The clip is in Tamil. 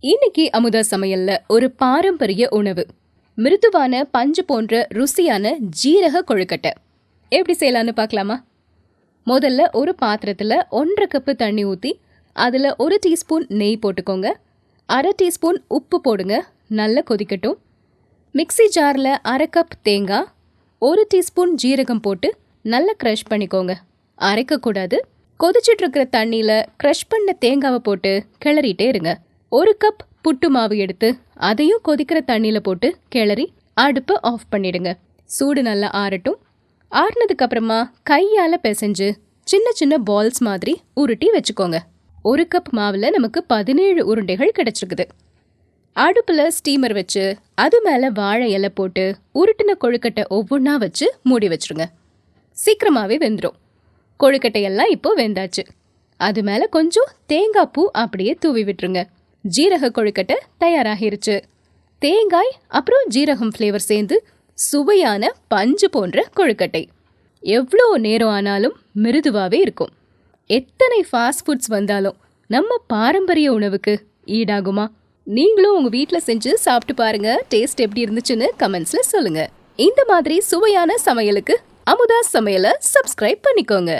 இன்னைக்கு அமுதா சமையல்ல ஒரு பாரம்பரிய உணவு. மிருதுவான பஞ்சு போன்ற ருசியான ஜீரக கொழுக்கட்டை. எப்படி செய்யலான்னு பார்க்கலாமா? முதல்ல ஒரு பாத்திரத்தில் ஒன்றரை கப்பு தண்ணி ஊற்றி அதில் ஒரு டீஸ்பூன் நெய் போட்டுக்கோங்க. அரை டீஸ்பூன் உப்பு போடுங்க நல்லா கொதிக்கட்டும். மிக்ஸி ஜாரில் அரை கப் தேங்காய் ஒரு டீஸ்பூன் ஜீரகம் போட்டு நல்லா க்ரஷ் பண்ணிக்கோங்க. அரைக்கக்கூடாது. கொதிச்சிட்டு இருக்கிற தண்ணியில் க்ரஷ் பண்ண தேங்காவை போட்டு கிளறிட்டே இருங்க. ஒரு கப் புட்டு மாவு எடுத்து அதையும் கொதிக்கிற தண்ணியில் போட்டு கிளறி அடுப்பை ஆஃப் பண்ணிடுங்க. சூடு நல்லா ஆறட்டும். ஆறுனதுக்கப்புறமா கையால் பிசைஞ்சு சின்ன சின்ன பால்ஸ் மாதிரி உருட்டி வச்சுக்கோங்க. ஒரு கப் மாவில் நமக்கு பதினேழு உருண்டைகள் கிடச்சிருக்குது. அடுப்பில் ஸ்டீமர் வச்சு அது மேலே வாழை இலை போட்டு உருட்டின கொழுக்கட்டை ஒவ்வொன்றா வச்சு மூடி வச்சிருங்க. சீக்கிரமாகவே வெந்துடும் கொழுக்கட்டையெல்லாம் இப்போ வெந்தாச்சு. அது மேலே கொஞ்சம் தேங்காய் பூ அப்படியே தூவி விட்டுருங்க. ஜீரக கொழுக்கட்டை தயாராகிருச்சு. தேங்காய் அப்புறம் ஜீரகம் ஃப்ளேவர் சேர்ந்து சுவையான பஞ்சு போன்ற கொழுக்கட்டை. எவ்வளோ நேரம் ஆனாலும் மிருதுவாகவே இருக்கும். எத்தனை ஃபாஸ்ட் ஃபுட்ஸ் வந்தாலும் நம்ம பாரம்பரிய உணவுக்கு ஈடாகுமா? நீங்களும் உங்கள் வீட்டில் செஞ்சு சாப்பிட்டு பாருங்கள் டேஸ்ட் எப்படி இருந்துச்சுன்னு கமெண்ட்ஸில் சொல்லுங்கள் இந்த மாதிரி சுவையான சமையலுக்கு அமுதா சமையலை சப்ஸ்கிரைப் பண்ணிக்கோங்க.